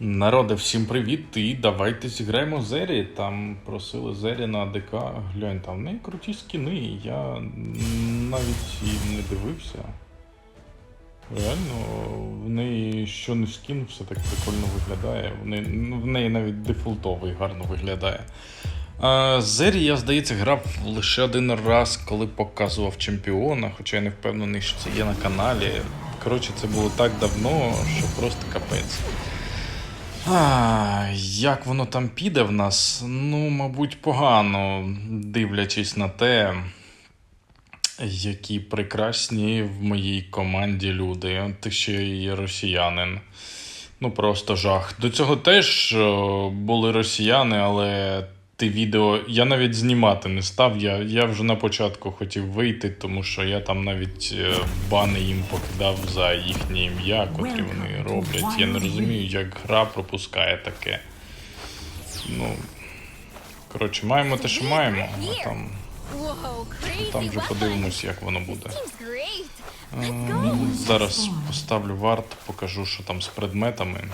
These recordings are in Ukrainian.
Народи, всім привіт! І давайте зіграємо Зері. Там просили Зері на АДК. Глянь, там в неї круті скіни. Я навіть і не дивився. Реально, в неї що не скін, все так прикольно виглядає. В неї, ну, в неї навіть дефолтовий гарно виглядає. Зері, я, здається, грав лише один раз, коли показував чемпіона, хоча я не впевнений, що це є на каналі. Коротше, це було так давно, що просто капець. А, як воно там піде в нас? Ну, мабуть, погано, дивлячись на те, які прекрасні в моїй команді люди. Ти ще й росіянин. Ну, просто жах. До цього теж були росіяни, але ти відео. Я навіть знімати не став. Я, я вже на початку хотів вийти, тому що я там навіть е, бани їм покидав за їхнє ім'я, котрі вони роблять. Я не розумію, як гра пропускає таке. Ну. Коротше, маємо те, що маємо, а там, там вже подивимось, як воно буде. Зараз поставлю варт, покажу, що там з предметами.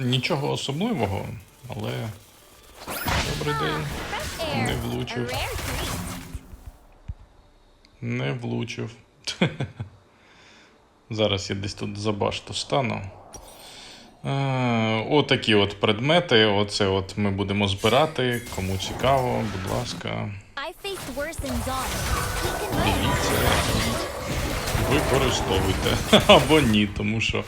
Нічого особливого, але. Добрий день. Не влучив. Не влучив. Зараз я десь тут за башту стану. Е, Отакі от предмети. Оце от ми будемо збирати. Кому цікаво, будь ласка, дивіться. Використовуйте. Або ні, тому що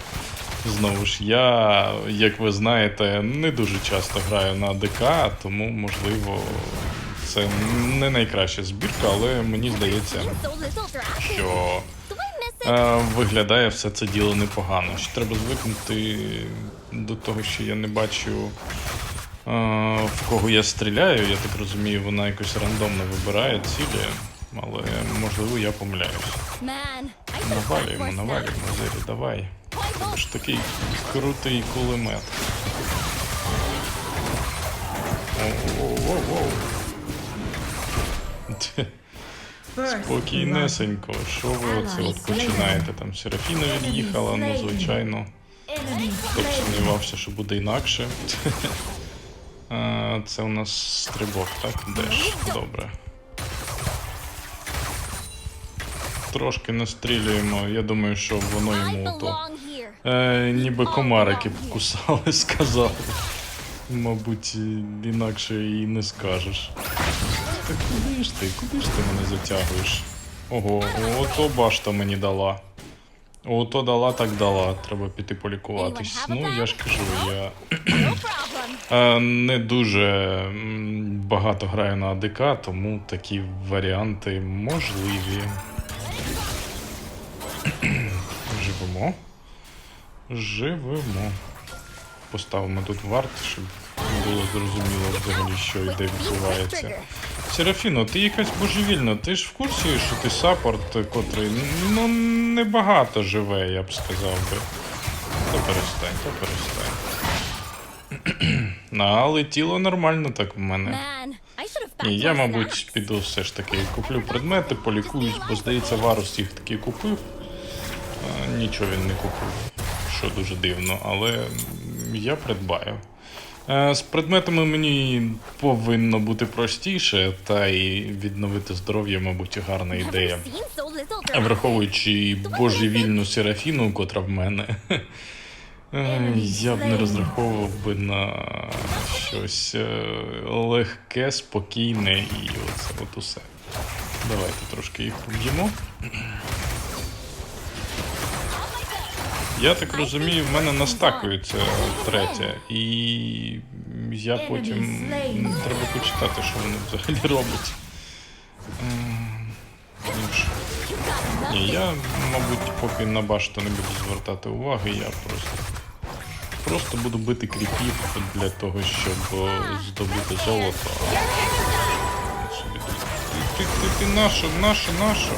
знову ж я, як ви знаєте, не дуже часто граю на АДК, тому можливо це не найкраща збірка, але мені здається, що. Е, Виглядає все це діло непогано. Ще треба звикнути до того, що я не бачу, е, в кого я стріляю. Я так розумію, вона якось рандомно вибирає цілі, але можливо я помиляюсь. Навалюємо, навалюємо. Зері, давай. Це ж такий крутий кулемет. Оу-оу-оу-оу. Спокійнесенько, що ви оце от починаєте? Там Серафіна від'їхала, ну звичайно. Хто б сумнівався, що буде інакше. Це у нас стрибок, так? Деш. Добре. Трошки настрілюємо. Я думаю, що воно йому то. Е, ніби комарики покусали, сказали. Мабуть, інакше і не скажеш. Та куди ж ти? Куди ж ти мене затягуєш? Ого, ото башта мені дала. Ото дала, так дала. Треба піти полікуватись. Ну, я ж кажу, я е, не дуже багато граю на АДК, тому такі варіанти можливі. Живемо. Живемо. Поставимо тут варт, щоб було зрозуміло взагалі, що і де відбувається. Серафіно, ти якась божевільна, ти ж в курсі, що ти саппорт, котрий ну небагато живе, я б сказав би. То перестань, то перестань. Але тіло нормально так в мене. Ні, я, мабуть, піду все ж таки куплю предмети, полікуюсь, бо здається, Варус їх таки купив. А, нічого він не купив, що дуже дивно, але я придбаю. Е, З предметами мені повинно бути простіше, та й відновити здоров'я, мабуть, гарна ідея. Враховуючи божевільну Серафіну, котра в мене. е, Я б не розраховував би на щось е, легке, спокійне і оце от усе. Давайте трошки їх поб'ємо. Я так розумію, в мене настакується третя, і я потім треба почитати, що вони взагалі роблять. Ем. Ні, я, мабуть, поки на башту не буду звертати уваги, я просто. Просто буду бити кріпів для того, щоб здобути золото. Ти, ти, ти, ти наша, наша, наша.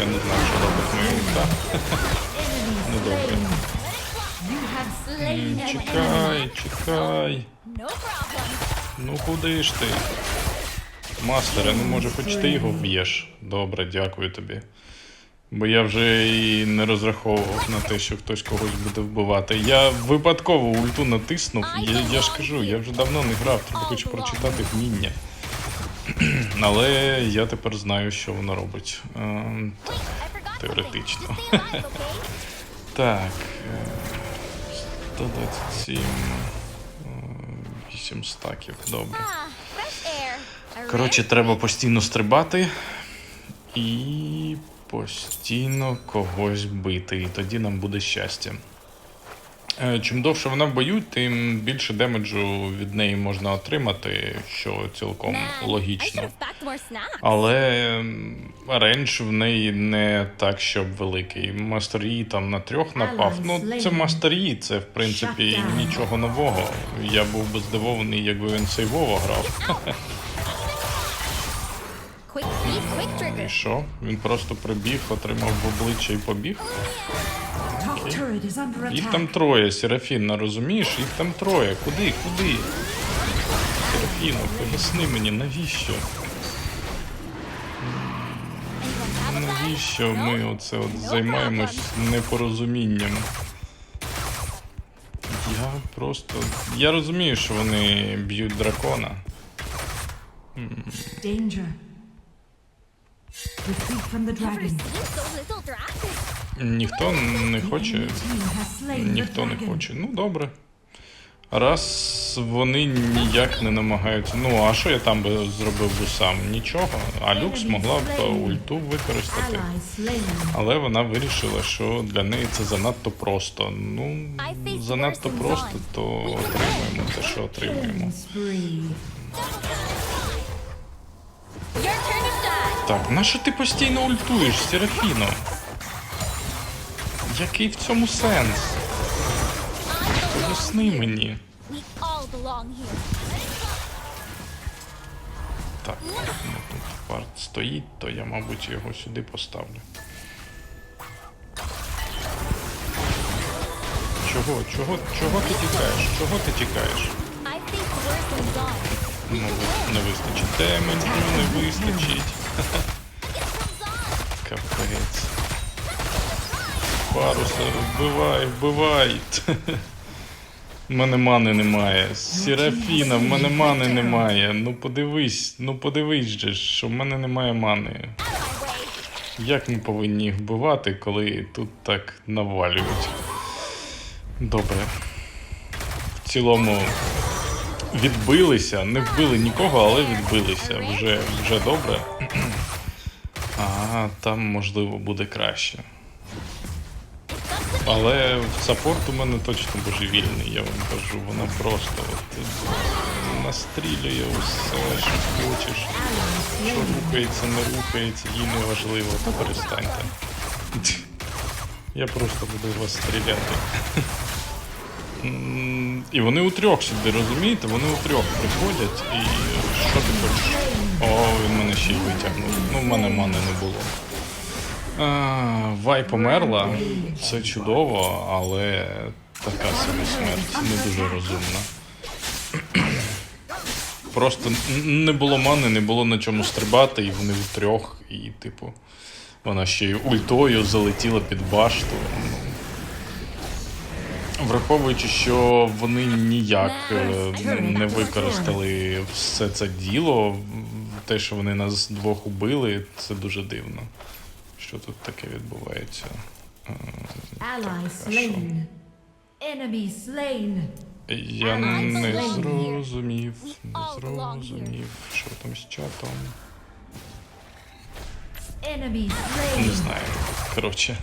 Я не знаю, що робить моя ульта. Ну добре. М, Чекай, чекай. Ну куди ж ти? Мастере, ну може хоч ти його вб'єш. Добре, дякую тобі. Бо я вже і не розраховував на те, що хтось когось буде вбивати. Я випадково ульту натиснув. Я, я ж кажу, я вже давно не грав, треба хоч прочитати вміння. Але я тепер знаю, що воно робить. Forgot Теоретично. Так. е, 127. е, 8 стаків, добре. Коротше, треба постійно стрибати і постійно когось бити. І тоді нам буде щастя. Е, Чим довше вона в бою, тим більше демеджу від неї можна отримати, що цілком логічно. Але м, рейндж в неї не так, щоб великий. Мастер Yi там на трьох напав. Ну, це Мастер Yi, це в принципі нічого нового. Я був би здивований, якби він сейвово грав. І що? Він просто прибіг, отримав в обличчя і побіг. Under Їх там троє, Серафіна, розумієш? Їх там троє. Куди? Куди? Серафіно, поясни мені, навіщо? Навіщо ми оце от займаємось непорозумінням? Я просто. Я розумію, що вони б'ють дракона. Danger. Retreat from the dragon. Ніхто не хоче. Ніхто не хоче. Ну, добре. Раз вони ніяк не намагаються. Ну, а що я там би зробив би сам? Нічого. А Люкс могла б ульту використати. Але вона вирішила, що для неї це занадто просто. Ну, занадто просто, то отримуємо те, що отримуємо. Так, на що ти постійно ультуєш, Серафіно? Який в цьому сенс? Поясни мені. Так, ну тут варт стоїть, то я, мабуть, його сюди поставлю. Чого? Чого? Чого ти тікаєш? Чого ти тікаєш? Ну, не вистачить демеджу, не вистачить. Капець. Паруса, вбивай, вбивай. У мене мани немає. Серафіна, в мене мани немає. Ну подивись, ну подивись же, що в мене немає мани. Як ми повинні їх вбивати, коли тут так навалюють? Добре. В цілому відбилися, не вбили нікого, але відбилися. Вже, вже добре. А там можливо буде краще. Але саппорт у мене точно божевільний, я вам кажу, вона просто от, е, настрілює усе, що хочеш. Що рухається, не рухається, їй не важливо, то перестаньте. Я просто буду вас стріляти. І вони у трьох сюди, розумієте? Вони у трьох приходять і що ти хочеш? О, він мене ще й витягнув. Ну, в мене мани не було. А, Вай померла, це чудово, але така собі смерть не дуже розумна. Просто не було мани, не було на чому стрибати, і вони втрьох, і, типу, вона ще й ультою залетіла під башту. Ну, Враховуючи, що вони ніяк е, не використали все це діло, те, що вони нас двох убили, це дуже дивно. Що тут таке відбувається? Enemy slain. Я не зрозумів, не зрозумів, що там з чатом. Не знаю. Коротше.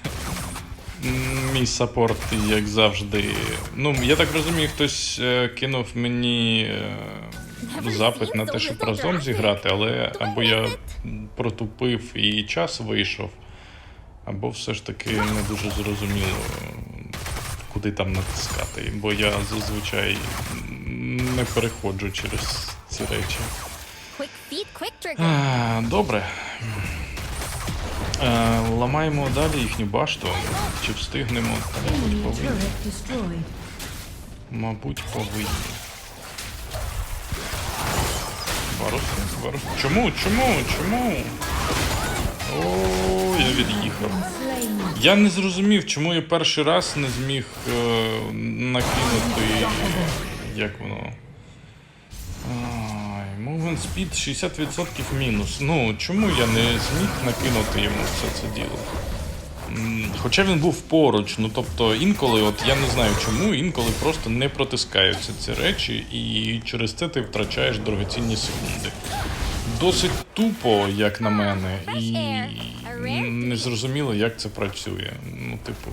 Мій саппорт, як завжди. Ну, я так розумію, хтось е, кинув мені е, запит на те, щоб разом зіграти, але або я протупив і час вийшов, або все ж таки не дуже зрозуміло, куди там натискати. Бо я зазвичай не переходжу через ці речі. Quick feet, quick. А, Добре. Е, Ламаємо далі їхню башту. Чи встигнемо? Мабуть, повинні. Мабуть, повинні. Варус, варус. Чому? Чому? Чому? О, я від'їхав. Я не зрозумів, чому я перший раз не зміг е, накинути. Як воно? Ай, Movement Speed 60% мінус. Ну, чому я не зміг накинути йому все це діло? Хоча він був поруч, ну тобто інколи, от я не знаю чому, інколи просто не протискаються ці речі, і через це ти втрачаєш дорогоцінні секунди. Досить тупо, як на мене, і не зрозуміло, як це працює. Ну, типу,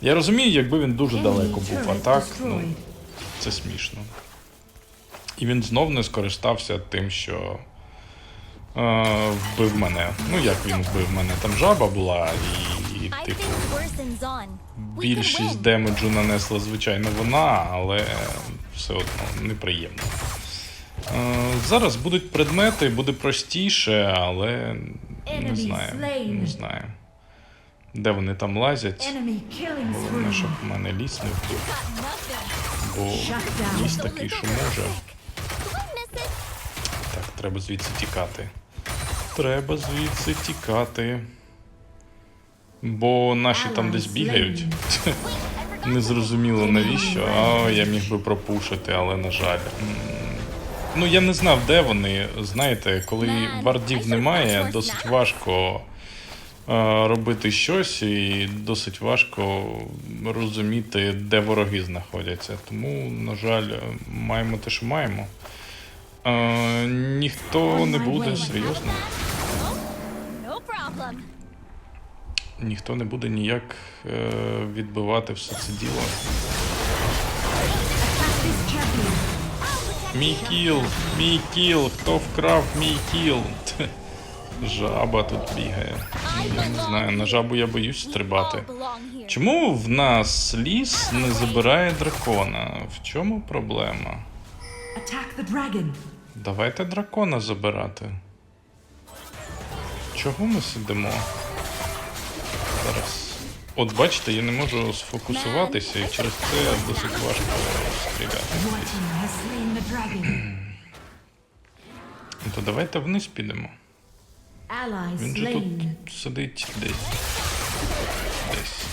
я розумію, якби він дуже далеко був, а так, ну, це смішно. І він знов не скористався тим, що е, вбив мене. Ну, як він вбив мене? Там жаба була, і, і типу, більшість демеджу нанесла, звичайно, вона, але все одно неприємно. Е, зараз будуть предмети, буде простіше, але не знаю. Не знаю. Де вони там лазять? Головне, щоб в мене ліс не вбив, бо ліс такий, що може. Так, треба звідси тікати. Треба звідси тікати. Бо наші там десь бігають. Незрозуміло навіщо. А я міг би пропушити, але на жаль. Ну я не знав, де вони. Знаєте, коли вардів немає, досить важко е, робити щось, і досить важко розуміти, де вороги знаходяться. Тому, на жаль, маємо те, що маємо. Е, ніхто не буде серйозно. Ніхто не буде ніяк е, відбивати все це діло. Мій кіл, мій кіл, хто вкрав мій кіл? Жаба тут бігає. Я не знаю, на жабу я боюсь стрибати. Чому в нас ліс не забирає дракона? В чому проблема? Давайте дракона забирати. Чого ми сидимо? Зараз. От бачите, я не можу сфокусуватися і через це досить важко стріляти. Ну, То давайте вниз підемо. Він же тут сидить десь. Десь.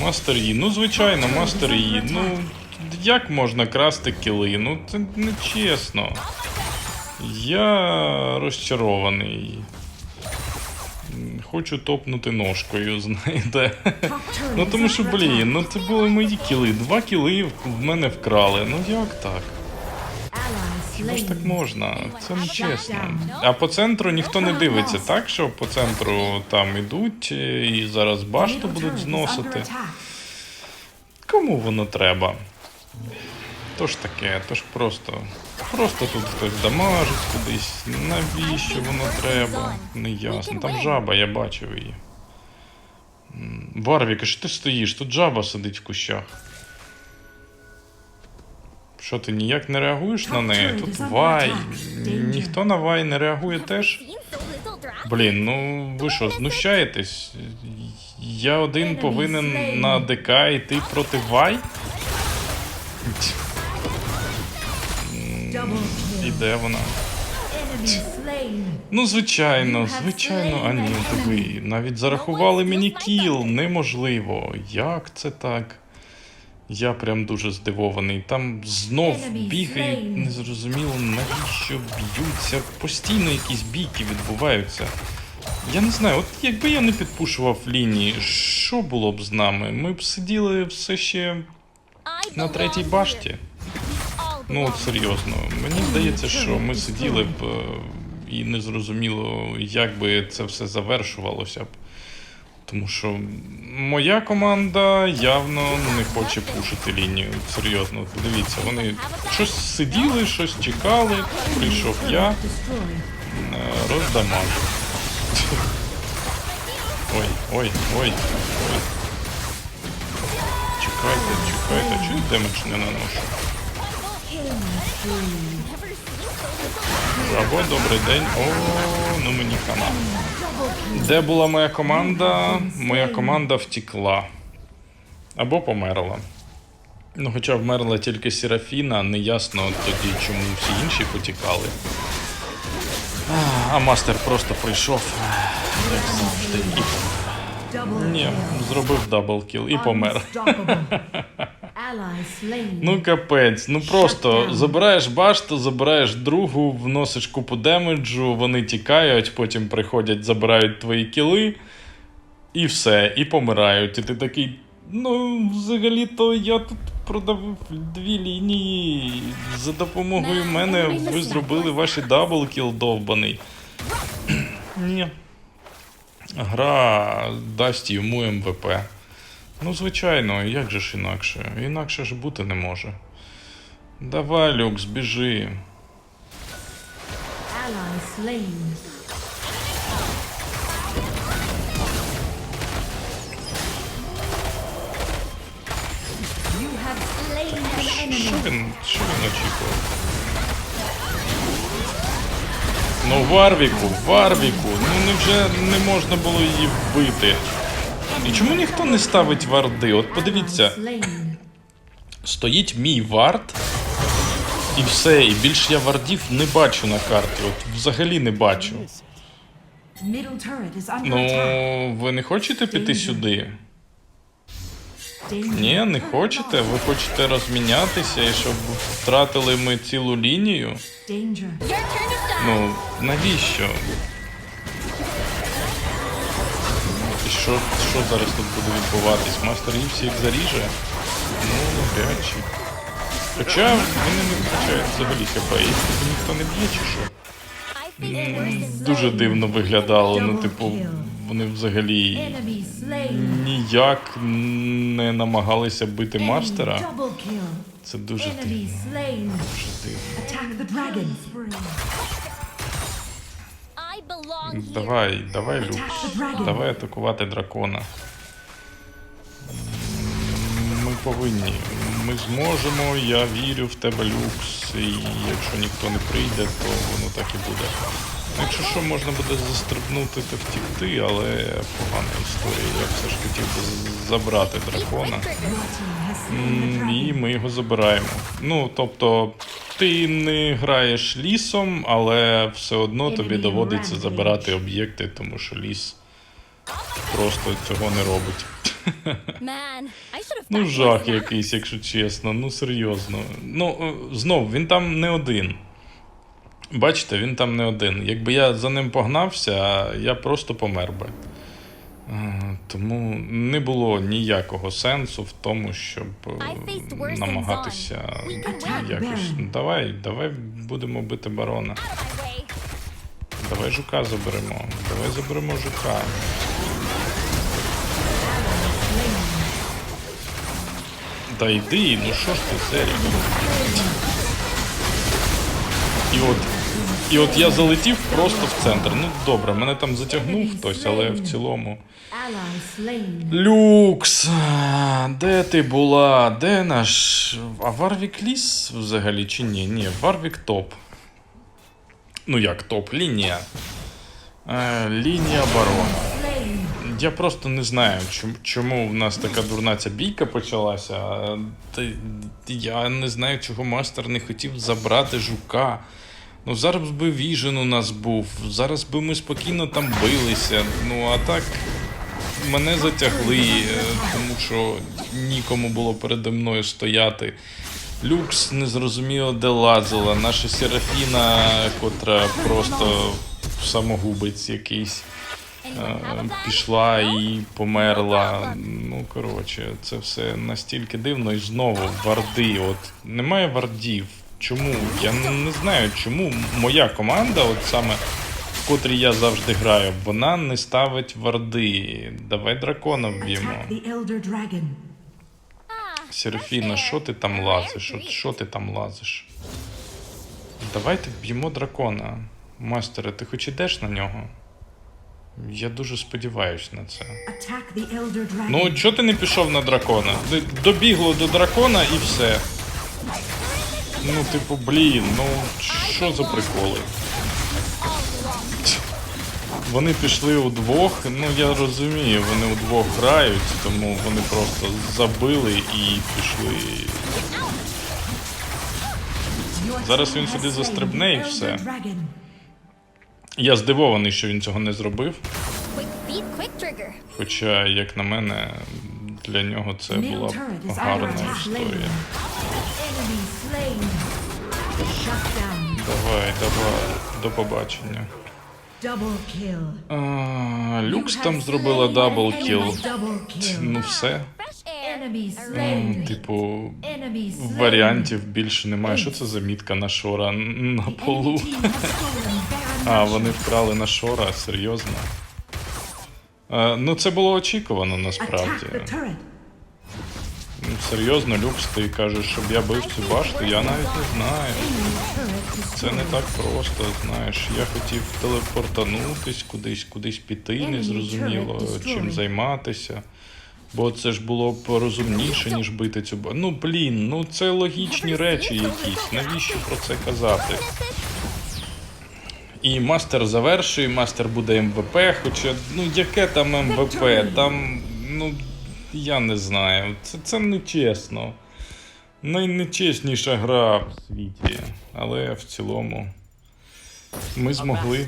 Мастер Yi. Ну, звичайно, мастер Yi. Ну, як можна красти кіли? Ну, це не чесно. Я розчарований. Хочу топнути ножкою, знаєте. Ну тому що, блін, ну це були мої кіли. Два кіли в мене вкрали. Ну як так? Хіба ж так можна? Це не чесно. А по центру ніхто не дивиться, так? Що по центру там ідуть е, і зараз башту будуть зносити. Кому воно треба? То ж таке, то ж просто. Просто тут хтось дамажить кудись. Навіщо воно треба? Не ясно. Там жаба, я бачив її. М, Варвік, а що ти стоїш? Тут жаба сидить в кущах. Що ти ніяк не реагуєш на неї? Тут Вай. Ніхто на Вай не реагує теж. Блін, ну ви що, знущаєтесь? Я один повинен на ДК йти проти Вай? І де вона? Ну, звичайно, звичайно, а ні, диви, навіть зарахували мені кіл, неможливо. Як це так? Я прям дуже здивований. Там знов бігають, незрозуміло, навіщо б'ються. Постійно якісь бійки відбуваються. Я не знаю, от якби я не підпушував лінії, що було б з нами? Ми б сиділи все ще на третій башті. Ну, от серйозно, мені здається, що ми сиділи б е, і не зрозуміло, як би це все завершувалося б. Тому що моя команда явно не хоче пушити лінію. Серйозно, подивіться, вони щось сиділи, щось чекали. Прийшов я, е. Ой, ой, ой, ой. Чекайте, чекайте, чи демедж не наношу? Або добрий день. О, ну мені хана. Де була моя команда? Моя команда втікла. Або померла. Ну, хоча вмерла тільки Серафіна, неясно тоді, чому всі інші потікали. А, мастер просто прийшов, як завжди, і помер. Ні, зробив даблкіл і помер. Ну капець, ну просто забираєш башту, забираєш другу, вносиш купу демеджу, вони тікають, потім приходять, забирають твої кіли, і все, і помирають. І ти такий. Ну, взагалі-то я тут продавив дві лінії. За допомогою мене ви зробили ваші даблкіл довбаний. Ні. Гра дасть йому МВП. Ну, звичайно, як же ж інакше? Інакше ж бути не може. Давай, Люкс, біжи. Що він, що він очікував? Ну, Варвіку, Варвіку, ну невже не можна було її вбити? І чому ніхто не ставить варди? От подивіться, стоїть мій вард, і все, і більше я вардів не бачу на карті. От взагалі не бачу. Ну, ви не хочете піти сюди? Ні, не хочете? Ви хочете розмінятися і щоб втратили ми цілу лінію? Ну, навіщо? Що, що зараз тут буде відбуватись? Мастер Yi всіх заріже? Ну, навряд. Хоча вони не втрачають взагалі хп, їх типу ніхто не б'є чи що? Дуже дивно виглядало, ну, типу, вони взагалі ніяк не намагалися бити мастера. Це дуже дивно. Дуже дивно. Давай, давай, dragon. Давай атакувати дракона. Ми повинні. Ми зможемо, я вірю в тебе, Люкс. І якщо ніхто не прийде, то воно так і буде. Якщо що, можна буде застрибнути та втікти, але погана історія. Я все ж хотів би забрати дракона. І ми його забираємо. Ну, тобто, ти не граєш лісом, але все одно тобі доводиться забирати об'єкти, тому що ліс просто цього не робить. Ну, жах якийсь, якщо чесно. Ну, серйозно. Ну, е, знов, він там не один. Бачите, він там не один. Якби я за ним погнався, я просто помер би. Е, Тому не було ніякого сенсу в тому, щоб е, намагатися якось. Давай, давай будемо бити барона. Давай жука заберемо. Давай заберемо жука. Та йди, ну що ж ти, Серік? І от, і от я залетів просто в центр. Ну добре, мене там затягнув хтось, але в цілому. Люкс, де ти була? Де наш. А Варвік ліс взагалі чи ні? Ні, Варвік топ. Ну як топ? Лінія. Е, лінія. Slain. Я просто не знаю, чому в нас така дурна ця бійка почалася. я не знаю, чого мастер не хотів забрати жука. Ну зараз би Віжен у нас був, зараз би ми спокійно там билися. Ну а так мене затягли, е, тому що нікому було передо мною стояти. Люкс незрозуміло де лазила, наша Серафіна, котра просто самогубець якийсь. Е, пішла і померла. Ну, коротше, це все настільки дивно. І знову варди. От немає вардів. Чому? Я не знаю, чому моя команда, от саме в котрій я завжди граю, вона не ставить варди. Давай дракона вб'ємо. Серафіна, що ти там лазиш? От що ти там лазиш? Давайте вб'ємо дракона. Мастере, ти хоч ідеш на нього? Я дуже сподіваюсь на це. Ну, чого ти не пішов на дракона? Добігло до дракона і все. Ну, типу, блін, ну що за приколи? Вони пішли удвох. Ну я розумію, вони удвох грають, тому вони просто забили і пішли. Зараз він сюди застрибне і все. Я здивований, що він цього не зробив. Хоча, як на мене, для нього це була гарна історія. Давай, давай, до побачення. А, Люкс там зробила slain дабл кіл. enemy Double kill. Ну все. Типу, варіантів більше немає. Що це за мітка на шора на полу? А, вони вкрали на шора, серйозно. А, ну, це було очікувано насправді. Серйозно, Люкс, ти кажеш, щоб я бив цю башту, я навіть не знаю. Це не так просто, знаєш. Я хотів телепортанутись кудись, кудись піти, не зрозуміло чим займатися. Бо це ж було б розумніше, ніж бити цю ба- Ну блін, ну це логічні речі якісь. Навіщо про це казати? І мастер завершує, мастер буде МВП, хоча, ну яке там МВП? Там, ну, я не знаю. Це, це не чесно. Найнечесніша гра в світі. Але в цілому. Ми змогли.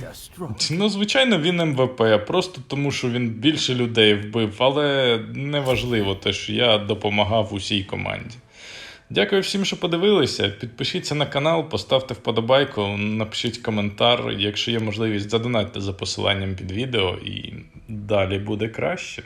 Ну, звичайно, він МВП, просто тому, що він більше людей вбив, але неважливо те, що я допомагав усій команді. Дякую всім, що подивилися. Підпишіться на канал, поставте вподобайку, напишіть коментар. Якщо є можливість, задонатьте за посиланням під відео, і далі буде краще.